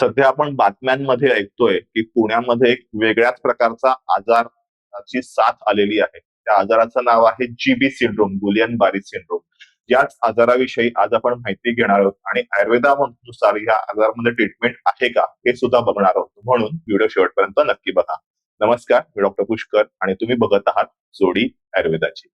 सध्या आपण बातम्यांमध्ये ऐकतोय की पुण्यामध्ये एक वेगळ्याच प्रकारचा आजाराची साथ आलेली आहे. त्या आजाराचं नाव आहे जीबी सिंड्रोम गुलियन बारी सिंड्रोम याच आजाराविषयी आज आपण माहिती घेणार आहोत आणि आयुर्वेदानुसार या आजारामध्ये ट्रीटमेंट आहे का हे सुद्धा बघणार आहोत. म्हणून व्हिडिओ शेवटपर्यंत नक्की बघा. नमस्कार मी डॉक्टर पुष्कर आणि तुम्ही बघत आहात जोडी आयुर्वेदाची.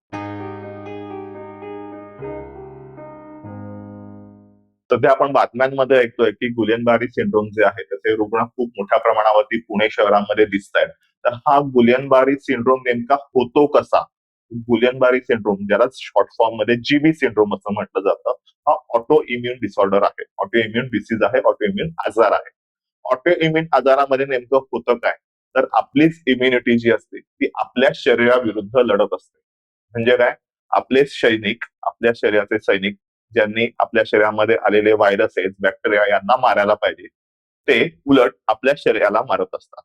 सध्या आपण बातम्यांमध्ये ऐकतोय की गुलियनबारी सिंड्रोम जे आहे त्याचे रुग्ण खूप मोठ्या प्रमाणावरती पुणे शहरामध्ये दिसत आहेत तर हा गुलियनबारी सिंड्रोम नेमका होतो कसा? गुलियनबारी सिंड्रोम ज्याला शॉर्ट फॉर्ममध्ये जीबी सिंड्रोम असं म्हटलं जातं हा ऑटो इम्युन डिसऑर्डर आहे. ऑटो इम्युन डिसीज आहे ऑटो इम्युन आजार आहे. ऑटो इम्युन आजारामध्ये नेमकं होतं काय? तर आपलीच इम्युनिटी जी असते ती आपल्या शरीराविरुद्ध लढत असते. म्हणजे काय? आपले सैनिक आपल्या शरीराचे सैनिक ज्यांनी आपल्या शरीरामध्ये आलेले व्हायरसेस बॅक्टेरिया यांना मारायला पाहिजे. ते उलट आपल्या शरीराला मारत असतात.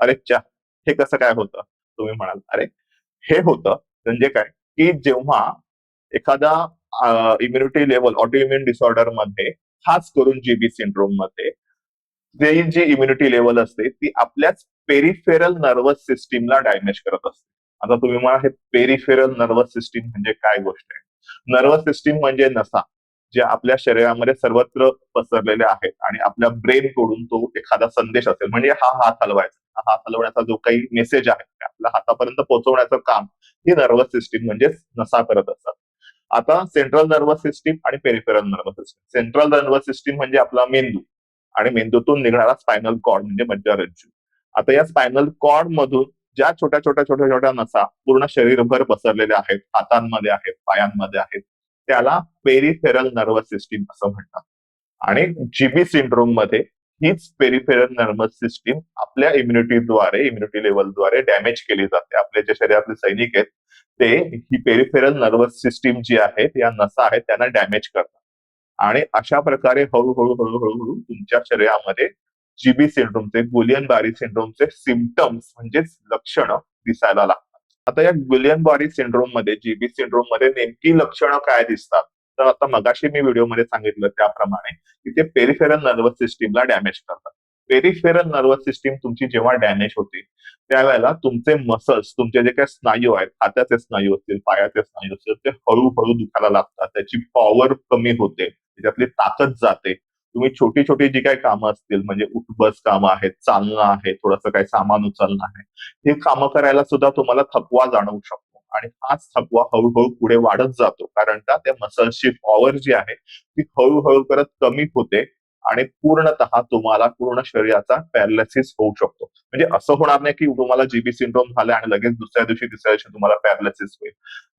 अरे च्या हे कसं काय होतं? तुम्ही म्हणाल अरे हे होतं म्हणजे काय? की जेव्हा एखादा इम्युनिटी लेवल ऑटो इम्युन डिसऑर्डरमध्ये खास करून जीबी सिंड्रोममध्ये जे जी इम्युनिटी लेवल असते ती आपल्याच पेरिफेरल नर्वस सिस्टीमला डॅमेज करत असते. आता तुम्ही म्हणा हे पेरिफेरल नर्वस सिस्टीम म्हणजे काय गोष्ट आहे? नर्वस सिस्टीम म्हणजे नसा. जे आपल्या शरीरामध्ये सर्वत्र पसरलेले आहेत आणि आपल्या ब्रेन कडून तो एखादा संदेश असेल म्हणजे हा हात हलवायचा. हा हात हलवण्याचा जो काही मेसेज आहे आपल्या हातापर्यंत पोहोचवण्याचं काम ही नर्वस सिस्टीम म्हणजे नसा करत असतात आता सेंट्रल नर्वस सिस्टीम आणि peripheral nervous system central nervous system म्हणजे आपला मेंदू आणि मेंदूतून निघणारा स्पायनल कॉर्ड म्हणजे मज्जारज्जू आता या स्पायनल कॉर्ड मधून ज्या छोट्या छोट्या छोट्या छोट्या नसा पूर्ण शरीरभर पसरलेल्या आहेत हातांमध्ये आहेत पायांमध्ये आहेत त्याला पेरिफेरल नर्वस सिस्टीम असं म्हणतात. आणि जीबी सिंड्रोममध्ये हीच पेरिफेरल नर्वस सिस्टीम आपल्या इम्युनिटीद्वारे इम्युनिटी लेवलद्वारे डॅमेज केली जाते. आपल्या जे शरीरातले सैनिक आहेत ते ही पेरिफेरल नर्वस सिस्टीम जी आहे या नसा आहेत त्यांना डॅमेज करतात. आणि अशा प्रकारे हळूहळू हळूहळू तुमच्या शरीरामध्ये जीबी सिंड्रोमचे गुलियन बारी सिंड्रोमचे सिमटम्स म्हणजेच लक्षणं दिसायला लागतात. आता या गुलियन बॉरी सिंड्रोममध्ये जीबी सिंड्रोममध्ये नेमकी लक्षणं काय दिसतात? तर आता मगाशी मी व्हिडिओमध्ये सांगितलं त्याप्रमाणे की ते पेरिफेरल नर्वस सिस्टीमला डॅमेज करतात. पेरिफेरल नर्वस सिस्टीम तुमची जेव्हा डॅमेज होते त्यावेळेला तुमचे मसल्स तुमचे जे काही स्नायू आहेत हाताचे स्नायू असतील पायाचे स्नायू असतील ते हळूहळू दुखायला लागतात. त्याची पॉवर कमी होते त्याच्यातली ताकद जाते. तुम्ही छोटी छोटी जी काही कामं असतील म्हणजे उठबस कामं आहेत चालणं आहे थोडंसं काही सामान उचलणं आहे हे कामं करायला सुद्धा तुम्हाला थकवा जाणवू शकतो. आणि हाच थकवा हळूहळू पुढे वाढत जातो. कारण का त्या मसल्सची पॉवर जी आहे ती हळूहळू करत कमी होते. आणि पूर्णतः तुम्हाला पूर्ण शरीराचा पॅरालिसिस होऊ शकतो. म्हणजे असं होणार नाही की तुम्हाला जीबी सिंड्रोम झाले आणि लगेच दुसऱ्या दिवशी तिसऱ्या दिवशी तुम्हाला पॅरालिसिस होईल.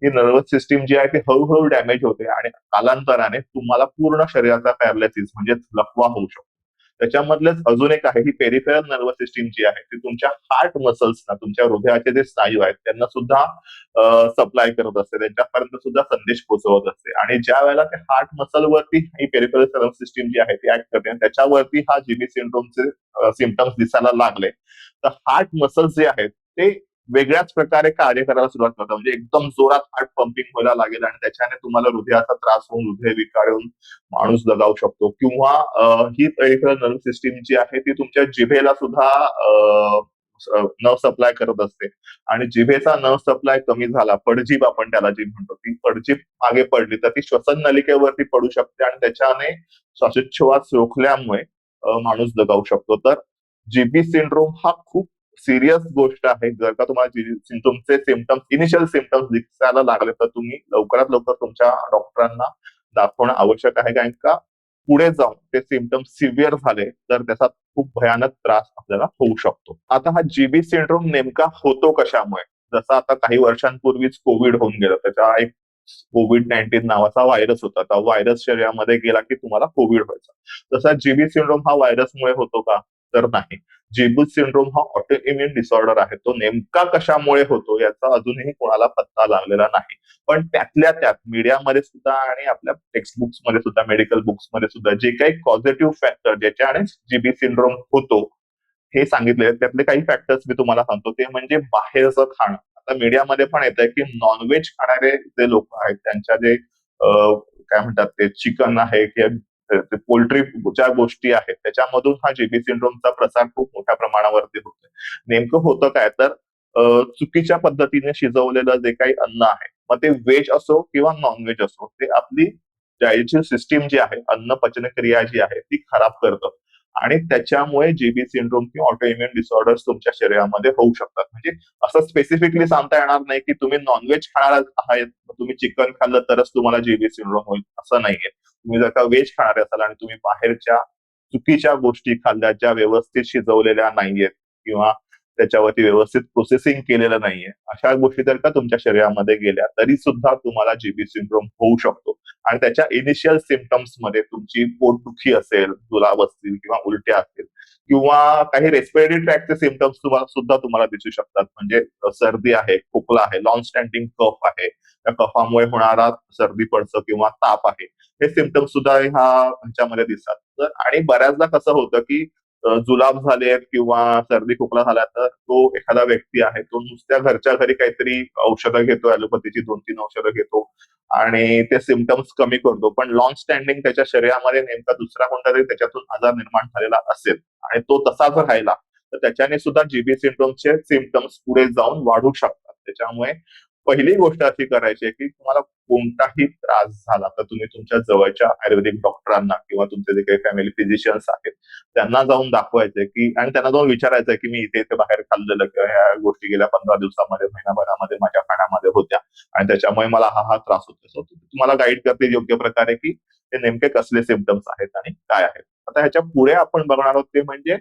ही नर्वस सिस्टीम जी आहे ती हळूहळू डॅमेज होते आणि कालांतराने तुम्हाला पूर्ण शरीराचा पॅरालिसिस म्हणजे लकवा होऊ शकतो. त्याच्यामधलेच अजून एक आहे ही पेरिफेरल नर्वस सिस्टीम जी आहे ती तुमच्या हार्ट मसल्सना तुमच्या हृदयाचे जे स्नायू आहेत त्यांना सुद्धा सप्लाय करत असते. त्यांच्यापर्यंत सुद्धा संदेश पोहोचवत असते. आणि ज्या वेळेला ते हार्ट मसल वरती ही पेरिफेरल नर्वस सिस्टीम जी आहे ती ऍक्ट करते. आणि त्याच्यावरती हा जीबी सिंड्रोमचे सिमटम्स दिसायला लागले. तर हार्ट मसल्स जे आहेत ते वेगळ्याच प्रकारे कार्य करायला सुरुवात करतात. म्हणजे एकदम जोरात हार्ट पंपिंग व्हायला लागेल आणि त्याच्याने तुम्हाला हृदयाचा त्रास होऊन हृदय विकार माणूस दगावू शकतो. किंवा ही पेरिफेरल नर्व्ह सिस्टीम जी आहे ती तुमच्या जिभेला सुद्धा न सप्लाय करत असते. आणि जिभेचा न सप्लाय कमी झाला पडजीभ आपण त्याला जी म्हणतो ती पडजीभ मागे पडली तर ती श्वसन नलिकेवरती पडू शकते आणि त्याच्याने श्वासोच्छवास रोखल्यामुळे माणूस दगावू शकतो. तर जीबी सिंड्रोम हा खूप सिरियस गोष्ट आहे. जर का तुम्हाला तुमचे सिमटम्स इनिशियल सिमटम्स दिसायला लागले तर तुम्ही लवकरात लवकर तुमच्या डॉक्टरांना दाखवणं आवश्यक आहे. कारण का पुढे जाऊन ते सिमटम्स सिव्हिअर झाले तर त्याचा खूप भयानक त्रास आपल्याला होऊ शकतो. आता हा जीबी सिंड्रोम नेमका होतो कशामुळे? जसं आता काही वर्षांपूर्वीच कोविड होऊन गेलं. त्याच्या एक कोविड नाईन्टीन नावाचा व्हायरस होता. त्या व्हायरस शरीरामध्ये गेला की तुम्हाला कोविड व्हायचा. तसा जीबी सिंड्रोम हा व्हायरसमुळे होतो का? तर नाही. जेबुल सिंड्रोम हा ऑटो इम्युन डिसऑर्डर आहे. तो नेमका कशामुळे होतो याचा अजूनही कोणाला पत्ता लागलेला नाही. पण त्यातल्या त्यात मीडियामध्ये सुद्धा आणि आपल्या टेक्स्ट बुक्समध्ये सुद्धा मेडिकल बुक्समध्ये सुद्धा जे काही पॉझिटिव्ह फॅक्टर ज्याच्याने जीबी सिंड्रोम होतो हे सांगितले त्यातले काही फॅक्टर्स मी तुम्हाला सांगतो. ते म्हणजे बाहेरचं खाणं. आता मीडियामध्ये पण येत आहे की नॉनव्हेज खाणारे जे लोक आहेत त्यांच्या जे काय म्हणतात ते चिकन आहे किंवा पोल्ट्रीच्या गोष्टी आहेत त्याच्यामधून हा जेबी सिंड्रोमचा प्रसार खूप मोठ्या प्रमाणावरती होतोय. नेमकं होतं काय? तर चुकीच्या पद्धतीने शिजवलेलं जे काही अन्न आहे मग ते व्हेज असो किंवा नॉनव्हेज असो ते आपली डायजेशन सिस्टीम जी आहे अन्न पचनक्रिया जी आहे ती खराब करतं. आणि त्याच्यामुळे जीबी सिंड्रोम किंवा ऑटो इम्युन डिसऑर्डर्स तुमच्या शरीरामध्ये होऊ शकतात. म्हणजे असं स्पेसिफिकली सांगता येणार नाही की तुम्ही नॉनव्हेज खाणार आहात तुम्ही चिकन खाल्लं तरच तुम्हाला जीबी सिंड्रोम होईल असं नाहीये. तुम्ही जर का व्हेज खाणारे असाल आणि तुम्ही बाहेरच्या चुकीच्या गोष्टी खाल्ल्या ज्या व्यवस्थित शिजवलेल्या नाहीयेत किंवा त्याच्यावरती व्यवस्थित प्रोसेसिंग केलेलं नाहीये. अशा गोष्टी जर का तुमच्या शरीरामध्ये गेल्या तरी सुद्धा तुम्हाला जीबी सिंड्रोम होऊ शकतो. आणि त्याच्या इनिशियल सिमटम्समध्ये तुमची पोटदुखी असेल जुलाब असतील किंवा उलट्या असतील किंवा काही रेस्पिरेटरी ट्रॅकचे सिमटम्स तुम्हाला सुद्धा तुम्हाला दिसू शकतात. म्हणजे सर्दी आहे खोकला आहे लॉंग स्टँडिंग कफ आहे. त्या कफामुळे होणारा सर्दी पडसं किंवा ताप आहे. हे सिमटम्स सुद्धा ह्या ह्याच्यामध्ये दिसतात. तर आणि बऱ्याचदा कसं होतं की जुलाब झाले किंवा सर्दी खोकला झाला तर तो एखादा व्यक्ती आहे तो नुसत्या घरच्या घरी काहीतरी औषधं घेतो ॲलोपॅथीची दोन तीन औषधं घेतो आणि ते सिमटम्स कमी करतो. पण लॉंग स्टँडिंग त्याच्या शरीरामध्ये नेमका दुसरा कोणता तरी त्याच्यातून आजार निर्माण झालेला असेल आणि तो तसाच राहिला तर त्याच्याने सुद्धा जीबी सिमटम्सचे सिमटम्स पुढे जाऊन वाढू शकतात. त्याच्यामुळे पहिली गोष्ट अशी करायची आहे की तुम्हाला कोणताही त्रास झाला तर तुम्ही तुमच्या जवळच्या आयुर्वेदिक डॉक्टरांना किंवा तुमचे जे काही फॅमिली फिजिशियन्स आहेत त्यांना जाऊन दाखवायचंय की आणि त्यांना जाऊन विचारायचंय की मी इथे इथे बाहेर खाल्लेलं किंवा ह्या गोष्टी गेल्या पंधरा दिवसामध्ये महिनाभरामध्ये माझ्या खाण्यामध्ये होत्या आणि त्याच्यामुळे मला हा हा त्रास होतो सो तुम्हाला गाईड करते योग्य प्रकारे की ते नेमके कसले सिमटम्स आहेत आणि काय आहेत. आता ह्याच्या पुढे आपण बघणार आहोत ते म्हणजे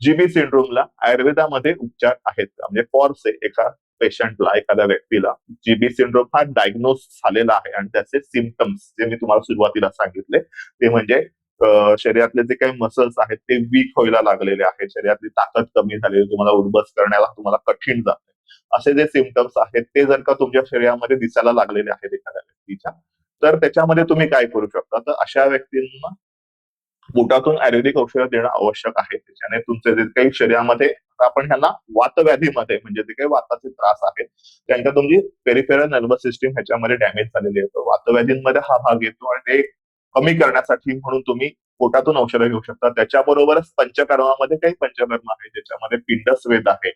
जीबी सिंड्रोमला आयुर्वेदामध्ये उपचार आहेत. म्हणजे फॉरसे एका पेशंटला एखाद्या व्यक्तीला. जीबी सिंड्रोम हा डायग्नोज झालेला आहे आणि त्याचे सिमटम्स जे मी तुम्हाला सुरुवातीला सांगितले ते म्हणजे शरीरातले जे काही मसल्स आहेत ते वीक व्हायला लागलेले आहेत. शरीरातली ताकद कमी झालेली तुम्हाला उर्बस करण्याला तुम्हाला कठीण जाते. असे जे सिमटम्स आहेत ते जर का तुमच्या शरीरामध्ये दिसायला लागलेले आहेत एखाद्या व्यक्तीच्या तर त्याच्यामध्ये तुम्ही काय करू शकता? तर अशा व्यक्तींना पोटातून आयुर्वेदिक औषधं देणं आवश्यक आहे. त्याच्याने तुमचे जे काही शरीरामध्ये आपण ह्यांना वातव्याधीमध्ये म्हणजे जे काही वाताचे त्रास आहेत त्यांच्या तुमची पेरिफेरल नर्वस सिस्टीम ह्याच्यामध्ये डॅमेज झालेली आहे. वातव्याधींमध्ये हा भाग येतो आणि ते कमी करण्यासाठी म्हणून तुम्ही पोटातून औषधं घेऊ शकता. त्याच्याबरोबरच पंचकर्मामध्ये काही पंचकर्म आहे ज्याच्यामध्ये पिंड स्वेद आहे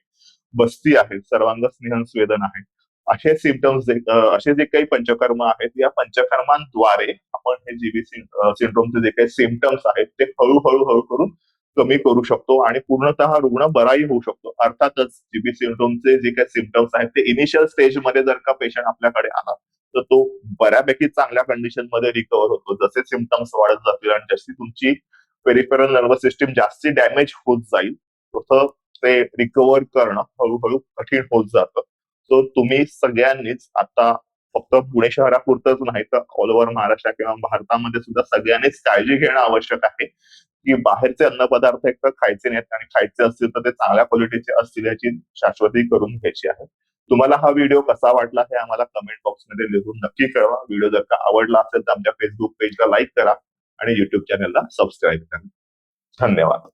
बस्ती आहे सर्वांग स्नेहन स्वेदन आहे. असे सिमटम्स असे जे काही पंचकर्म आहेत या पंचकर्मांद्वारे आपण हे जीबी सिंड्रोमचे जे काही सिमटम्स आहेत ते हळूहळू हळू करून कमी करू शकतो आणि पूर्णतः रुग्ण बराही होऊ शकतो. अर्थातच जीबी सिंड्रोमचे जे काही सिमटम्स आहेत ते इनिशियल स्टेजमध्ये जर का पेशंट आपल्याकडे आला तर तो बऱ्यापैकी चांगल्या कंडिशनमध्ये रिकवर होतो. जसे सिमटम्स वाढत जातील आणि जशी तुमची पेरिफेरल नर्वस सिस्टीम जास्ती डॅमेज होत जाईल तसं ते रिकवर करणं हळूहळू कठीण होत जातं. तर तुम्ही सगळ्यांनीच आता फक्त पुणे शहरापुरतच नाही तर ऑल ओव्हर महाराष्ट्र किंवा भारतामध्ये सुद्धा सगळ्यांनीच काळजी घेणं आवश्यक आहे. की बाहेरचे अन्न पदार्थ एक तर खायचे नाहीत आणि खायचे असतील तर ते चांगल्या क्वालिटीचे असतील याची शाश्वती करून घ्यायची आहे. तुम्हाला हा व्हिडिओ कसा वाटला हे आम्हाला कमेंट बॉक्समध्ये लिहून नक्की कळवा. व्हिडिओ जर का आवडला असेल तर आमच्या फेसबुक पेजला लाईक करा आणि युट्यूब चॅनलला सबस्क्राईब करा. धन्यवाद.